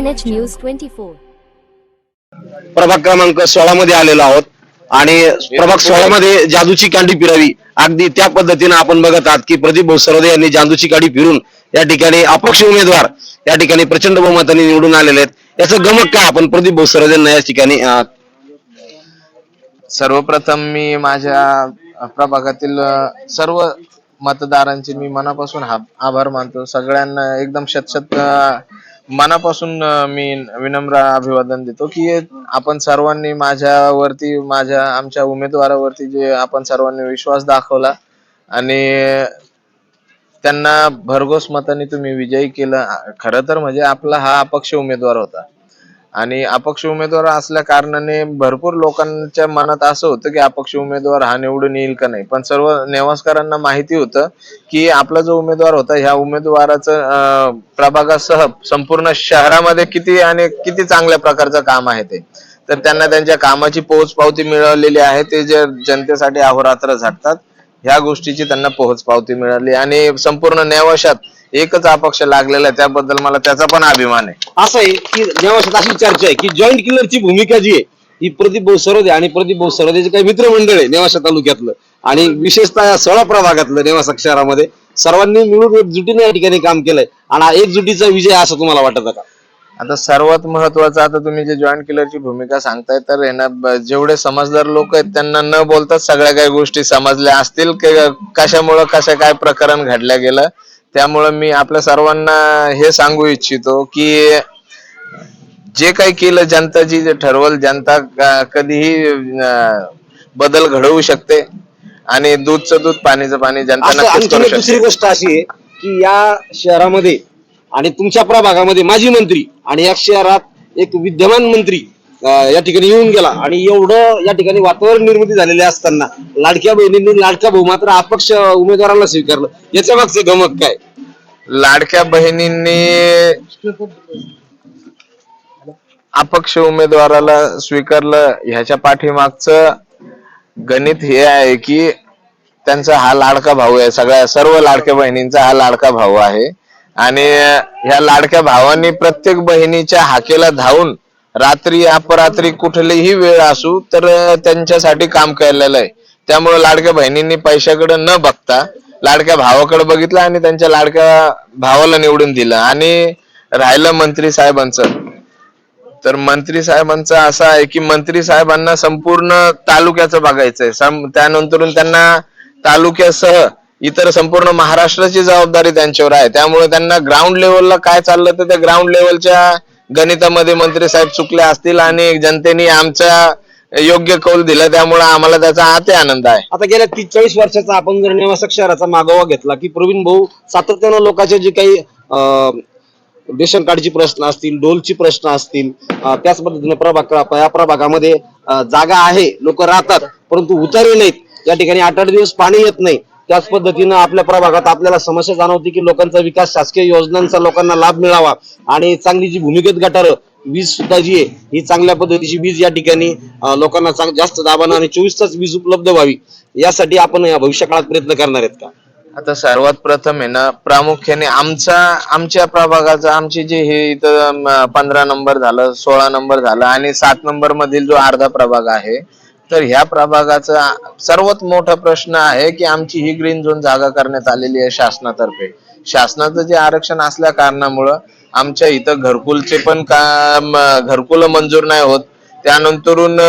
News twenty four प्रभाग क्रमांक सोळा मध्ये आलेलो आहोत. आणि प्रभाग सोळा मध्ये जादूची कांडी फिरावी. अगदी त्या पद्धतीने आपण बघत आहात की प्रदीप भाऊ सरदे यांनी जादूची कांडी फिरून या ठिकाणी अपक्ष उमेदवार या ठिकाणी प्रचंड बहुमताने निवडून आलेले आहेत. याचं गमक काय? आपण प्रदीप भाऊ सरदे यांना या ठिकाणी सर्वप्रथम मी माझ्या प्रभागातील सर्व मतदारांचे मी मनापासून आभार मानतो. सगळ्यांना एकदम शतशत मनापासून मी विनम्र अभिवादन देतो की आपण सर्वांनी माझ्यावरती माझ्या आमच्या उमेदवारावरती जे आपण सर्वांनी विश्वास दाखवला आणि त्यांना भरघोस मताने तुम्ही विजयी केलं खरं तर म्हणजे आपला हा अपक्ष उमेदवार होता. आणि अपक्ष उमेदवार असल्या कारणाने भरपूर लोकांच्या मनात असं होतं की अपक्ष उमेदवार हा निवडून येईल का नाही. पण सर्व नेवासकरांना माहिती होतं की आपला जो उमेदवार होता ह्या उमेदवाराचं प्रभागासह संपूर्ण शहरामध्ये किती आणि किती चांगल्या प्रकारचं काम आहे ते. तर त्यांना त्यांच्या कामाची पोहोच पावती मिळालेली आहे. ते जे जनतेसाठी अहोरात्र झटतात ह्या गोष्टीची त्यांना पोहोच पावती मिळाली. आणि संपूर्ण नेवाशात एकच अपक्ष लागलेला आहे त्याबद्दल मला त्याचा पण अभिमान आहे. असं आहे की नेवाशात अशी चर्चा आहे की जॉईंट किलरची भूमिका जी आहे ही प्रदीप भाऊ सरदे आणि प्रदीप भाऊ सरदेचे काही मित्रमंडळ आहे नेवाशा तालुक्यातलं. आणि विशेषतः या सोळा प्रभागातलं नेवासा शहरामध्ये सर्वांनी मिळून एकजुटीने या ठिकाणी काम केलंय. आणि एकजुटीचा विजय असं तुम्हाला वाटत का? आता सर्वात महत्वाचं आता तुम्ही जे जॉईंट किलरची भूमिका सांगताय तर जेवढे समजदार लोक आहेत त्यांना न बोलताच सगळ्या काही गोष्टी समजल्या असतील कशामुळं कसं काय प्रकरण घडलं गेलं त्यामुळं मी आपल्या सर्वांना हे सांगू इच्छितो की जे काही केलं जनता जी ठरवल जनता कधीही बदल घडवू शकते आणि दूधचं दूध पाणीचं पाणी जनता नक्कीच करू दुसरी गोष्ट अशी आहे की या शहरामध्ये आणि तुमच्या प्रभागामध्ये माजी मंत्री आणि या शहरात एक विद्यमान मंत्री या ठिकाणी येऊन गेला आणि एवढं या ठिकाणी वातावरण निर्मिती झालेले असताना लाडक्या बहिणींनी लाडका भाऊ मात्र अपक्ष उमेदवाराला स्वीकारलं. याच्या मागचं गमक काय? लाडक्या बहिणींनी अपक्ष उमेदवाराला स्वीकारलं ह्याच्या पाठीमागचं गणित हे आहे की त्यांचा हा लाडका भाऊ आहे. सगळ्या सर्व लाडक्या बहिणींचा हा लाडका भाऊ आहे. आणि ह्या लाडक्या भावांनी प्रत्येक बहिणीच्या हाकेला धावून रात्री अपरात्री कुठलीही वेळ असू तर त्यांच्यासाठी काम केलेलं आहे. त्यामुळे लाडक्या बहिणींनी पैशाकडे न बघता लाडक्या भावाकडे बघितलं आणि त्यांच्या लाडक्या भावाला निवडून दिलं. आणि राहिलं मंत्री साहेबांचं. तर मंत्री साहेबांचं असं आहे की मंत्री साहेबांना संपूर्ण तालुक्याचं बघायचंय. त्यानंतर त्यानंतरून त्यांना तालुक्यासह इतर संपूर्ण महाराष्ट्राची जबाबदारी त्यांच्यावर आहे. त्यामुळे त्यांना ग्राउंड लेवलला काय चाललं तर त्या ग्राउंड लेवलच्या गणितामध्ये मंत्री साहेब चुकले असतील आणि जनतेने आमच्या योग्य कौल दिला त्यामुळे आम्हाला त्याचा आते आनंद आहे. आता गेल्या तीस चाळीस वर्षाचा आपण जर नेवासक शहराचा मागोवा घेतला की प्रवीण भाऊ सातत्यानं लोकांचे जे काही अं, रेशन कार्डची प्रश्न असतील डोलची प्रश्न असतील अं, त्याच पद्धतीने प्रभाग या प्रभागामध्ये अं, जागा आहे लोक राहतात परंतु उतारे नाहीत. या ठिकाणी आठ आठ दिवस पाणी येत नाही. त्याच पद्धतीनं आपल्या प्रभागात आपल्याला समस्या जाणवते की लोकांचा विकास शासकीय योजनांचा लोकांना लाभ मिळावा आणि चांगली जी भूमिगत गटारं वीज सुद्धा जी आहे ही चांगल्या पद्धतीची वीज या ठिकाणी लोकांना चांग- जास्त दाबानं आणि चोवीस तास वीज उपलब्ध व्हावी यासाठी आपण या भविष्य काळात प्रयत्न करणार आहेत का? आता सर्वात प्रथम आहे ना प्रामुख्याने आमचा आमच्या प्रभागाचा आमचे जे हे इथं पंधरा नंबर झालं सोळा नंबर झालं आणि सात नंबर मधील जो अर्धा प्रभाग आहे तर ह्या प्रभागाचा सर्वात मोठा प्रश्न आहे की आमची ही ग्रीन झोन जागा करण्यात आलेली आहे शासनातर्फे. शासनाचं जे आरक्षण असल्या कारणामुळं आमच्या इथं घरकुलचे पण काम घरकुल मंजूर नाही होत. त्यानंतरून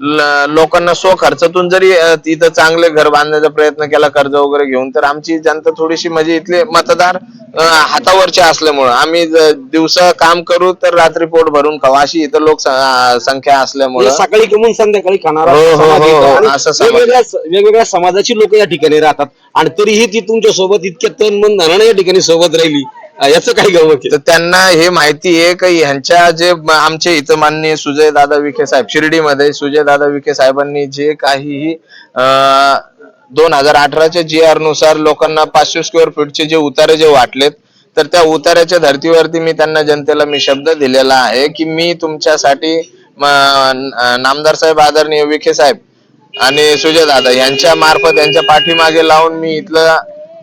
लोकांना स्व खर्चातून जरी तिथं चांगले घर बांधण्याचा प्रयत्न केला कर्ज वगैरे घेऊन तर आमची जनता थोडीशी म्हणजे इथले मतदार हातावरचे असल्यामुळं. आम्ही दिवसा काम करू तर रात्री पोट भरून खाऊ. अशी इथं लोक संख्या असल्यामुळं. सकाळी किंवा संध्याकाळी खाणारा हो, हो, हो. वेगवेगळ्या समाजाची लोक या ठिकाणी राहतात. आणि तरीही ती तुमच्यासोबत इतक्या तन मन या ठिकाणी सोबत राहिली. याचं काही गमक तर त्यांना हे माहिती आहे की ह्यांच्या जे आमचे इथं माननीय सुजय दादा विखे साहेब शिर्डीमध्ये सुजय दादा विखे साहेबांनी जे काहीही दोन हजार अठराच्या जी आरनुसार लोकांना पाचशे स्क्वेअर फीटचे जे उतारे जे वाटलेत तर त्या उतार्याच्या धर्तीवरती मी त्यांना जनतेला मी शब्द दिलेला आहे की मी तुमच्यासाठी नामदार साहेब आदरणीय विखे साहेब आणि सुजय दादा यांच्या मार्फत यांच्या पाठीमागे लावून मी इथलं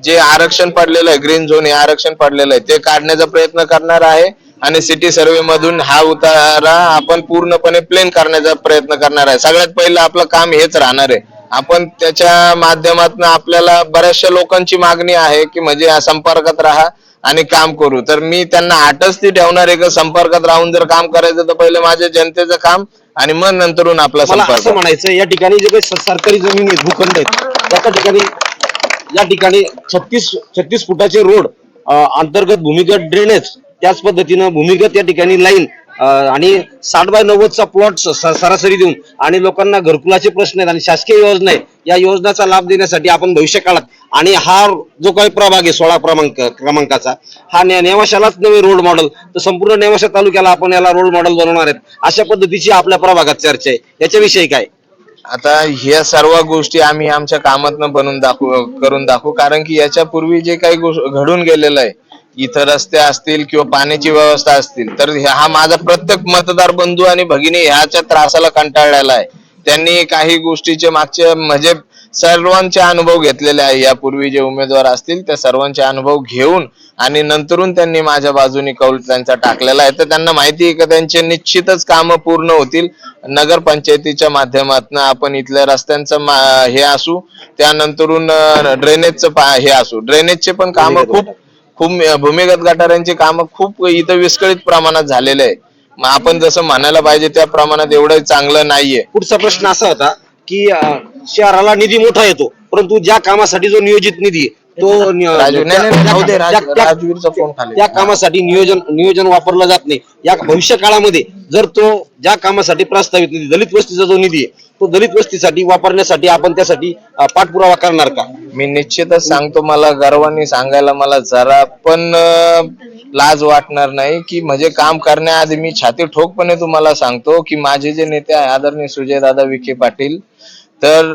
जे आरक्षण पडलेलं आहे ग्रीन झोन हे आरक्षण पडलेलं आहे ते काढण्याचा प्रयत्न करणार आहे आणि सिटी सर्वे मधून हा उतारा आपण पूर्णपणे प्लेन करण्याचा प्रयत्न करणार आहे. सगळ्यात पहिलं आपलं काम हेच राहणार आहे. आपण त्याच्या माध्यमातून आपल्याला बऱ्याचशा लोकांची मागणी आहे की म्हणजे या संपर्कात राहा आणि काम करू. तर मी त्यांना आठच ती ठेवणार आहे का संपर्कात राहून जर काम करायचं तर पहिले माझ्या जनतेचं काम आणि मग नंतरून आपला संपर्क. म्हणायचं या ठिकाणी जे काही सरकारी जमीन आहेत भूखंड आहेत त्या ठिकाणी या ठिकाणी छत्तीस छत्तीस फुटाचे रोड अंतर्गत भूमिगत ड्रेनेज त्याच पद्धतीनं भूमिगत या ठिकाणी लाईन आणि साठ बाय नव्वदचा प्लॉट सरासरी देऊन आणि लोकांना घरकुलाचे प्रश्न आहेत आणि शासकीय योजना आहे या योजनेचा लाभ देण्यासाठी आपण भविष्य काळात आणि हा जो काही प्रभाग आहे सोळा क्रमांक क्रमांकाचा हा ने- नेवाशालाच नवे रोड मॉडेल तर संपूर्ण नेवाशा तालुक्याला आपण याला रोड मॉडेल बनवणार आहेत. अशा पद्धतीची आपल्या प्रभागात चर्चा आहे. याच्याविषयी काय? आता ह्या सर्व गोष्टी आम्ही आमच्या कामातनं बनवून दाखवू करून दाखवू. कारण की याच्यापूर्वी जे काही घडून गेलेलं आहे इथं रस्ते असतील किंवा पाण्याची व्यवस्था असतील तर हा माझा प्रत्येक मतदार बंधू आणि भगिनी ह्याच्या त्रासाला कंटाळलेला आहे. त्यांनी काही गोष्टीचे मागचे म्हणजे सर्वांचे अनुभव घेतलेले आहे. यापूर्वी जे उमेदवार असतील त्या सर्वांचे अनुभव घेऊन आणि नंतरून त्यांनी माझ्या बाजूने कौल त्यांचा टाकलेला आहे. तर त्यांना माहिती आहे का त्यांचे निश्चितच कामं पूर्ण होतील. नगर पंचायतीच्या माध्यमातून आपण इथल्या रस्त्यांचं हे असू त्यानंतरून ड्रेनेजचं हे असू. ड्रेनेजचे पण कामं खूप खूप भूमिगत गटारांची कामं खूप इथं विस्कळीत प्रमाणात झालेले आहे. मग आपण जसं म्हणायला पाहिजे त्या प्रमाणात एवढं चांगलं नाहीये. पुढचा प्रश्न असा होता की शहराला निधी मोठा येतो. परंतु ज्या कामासाठी जो नियोजित निधी आहे, तो त्या- कामासाठी नियोजन नियोजन वापरलं जात नाही. या भविष्य काळामध्ये जर तो ज्या कामासाठी प्रस्तावित निधी दलित वस्तीचा जो निधी आहे तो दलित वस्तीसाठी वापरण्यासाठी आपण त्यासाठी पाठपुरावा करणार का? मी निश्चितच सांगतो मला गर्वाने सांगायला मला जरा पण लाज वाटणार नाही की म्हणजे काम करण्याआधी मी छाती ठोकपणे तुम्हाला सांगतो की माझे जे नेते आदरणीय सुजयदादा विखे पाटील तर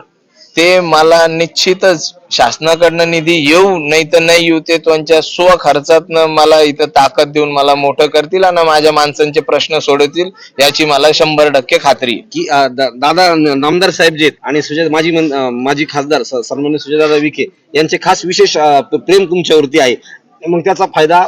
ते मला निश्चितच शासनाकडनं निधी येऊ नाही तर नाही येऊ ते त्यांच्या स्वखर्चातनं मला इथं ताकद देऊन मला मोठं करतील आणि माझ्या माणसांचे प्रश्न सोडवतील याची मला शंभर टक्के खात्री आहे. की अं, दा- दादा नामदार साहेब जे आणि सुजय माजी मन- अं, माजी खासदार स- सन्मान्य सुजयदादा विखे यांचे खास विशेष अं, प- प्रेम तुमच्यावरती आहे. मग त्याचा फायदा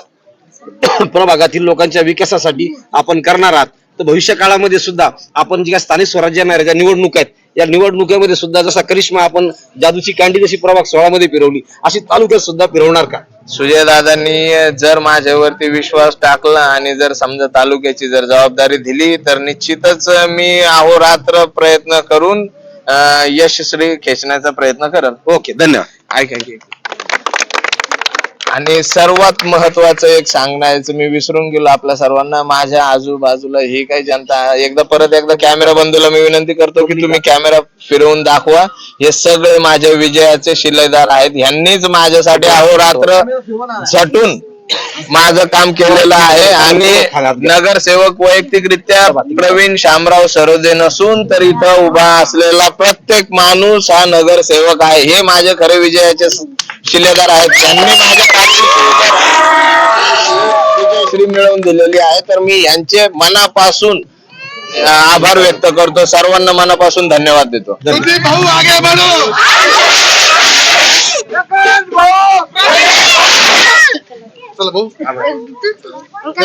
प्रभागातील लोकांच्या विकासासाठी आपण करणार आहात. तर भविष्य काळामध्ये सुद्धा आपण जी काही स्थानिक स्वराज्य येणार ज्या निवडणूक आहेत या निवडणुकीमध्ये सुद्धा जसा करिश्मा आपण जादूची कांडी जशी प्रभाग सोळा मध्ये फिरवली अशी तालुक्यात सुद्धा फिरवणार का? सुजयदादांनी जर माझ्यावरती विश्वास टाकला आणि जर समजा तालुक्याची जर जबाबदारी दिली तर निश्चितच मी अहोरात्र प्रयत्न करून यशस्वी खेचण्याचा प्रयत्न करल. ओके धन्यवाद. ऐका. आणि सर्वात महत्वाचं एक सांगण्याचं मी विसरून गेलो आपल्या सर्वांना माझ्या आजूबाजूला ही काही जनता एकदा परत एकदा कॅमेरा बंधूला मी विनंती करतो की तुम्ही कॅमेरा फिरवून दाखवा. हे सगळे माझ्या विजयाचे शिलेदार आहेत. यांनीच माझ्यासाठी अहोरात्र झटून माझं काम केलेलं आहे आणि नगरसेवक वैयक्तिकरित्या प्रवीण शामराव सरोदे नसून तर इथं उभा असलेला प्रत्येक माणूस हा नगरसेवक आहे. हे माझे खरे विजयाचे शिलेदार आहेत. त्यांनी माझ्या विजयश्री मिळवून दिलेली आहे. तर मी यांचे मनापासून आभार व्यक्त करतो. सर्वांना मनापासून धन्यवाद देतो. Tá Vou... Ah. Tá